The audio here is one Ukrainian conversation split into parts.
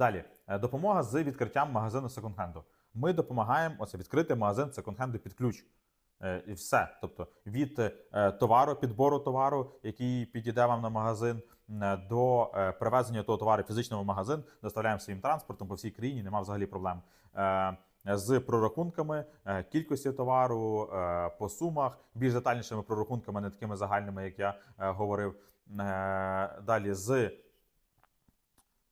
Далі е, допомога з відкриттям магазину секонд-хенду. Ми допомагаємо оце відкрити магазин секонд-хенду під ключ. Е, І все. Тобто від е, товару, підбору товару, який підійде вам на магазин, до привезення того товару в магазин, доставляємо своїм транспортом по всій країні, нема взагалі проблем. З прорахунками кількості товару по сумах, більш детальнішими прорахунками, не такими загальними, як я говорив. Далі з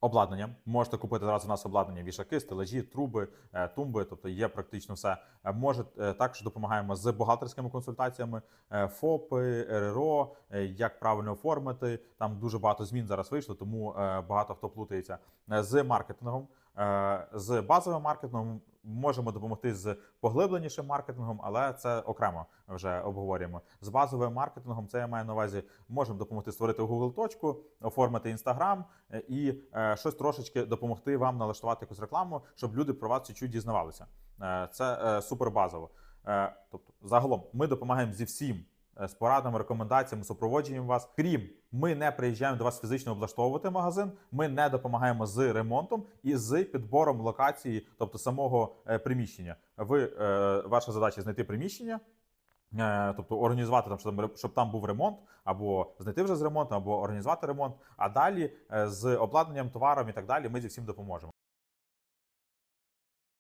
обладнанням. Можете купити зараз у нас обладнання вішаки, стелажі, труби, е, тумби, тобто є практично все. Е, Може е, також допомагаємо з бухгалтерськими консультаціями, ФОПи, РРО, як правильно оформити. Там дуже багато змін зараз вийшло, тому багато хто плутається з маркетингом. Е, З базовим маркетингом можемо допомогти з поглибленішим маркетингом, але це окремо вже обговорюємо. З базовим маркетингом це я маю на увазі, можемо допомогти створити Google точку, оформити Instagram е, і е, щось трошечки допомогти вам налаштувати якусь рекламу, щоб люди про вас чуть-чуть дізнавалися. Це супер базово. Тобто, загалом, ми допомагаємо зі всім. Е, З порадами, рекомендаціями, супроводженням вас. Крім, ми не приїжджаємо до вас фізично облаштовувати магазин. Ми не допомагаємо з ремонтом і з підбором локації, тобто самого е, приміщення. Ви е, ваша задача знайти приміщення, Тобто організувати там, щоб там, був ремонт, або знайти вже з ремонтом, або організувати ремонт. А далі з обладнанням, товаром і так далі ми зі всім допоможемо.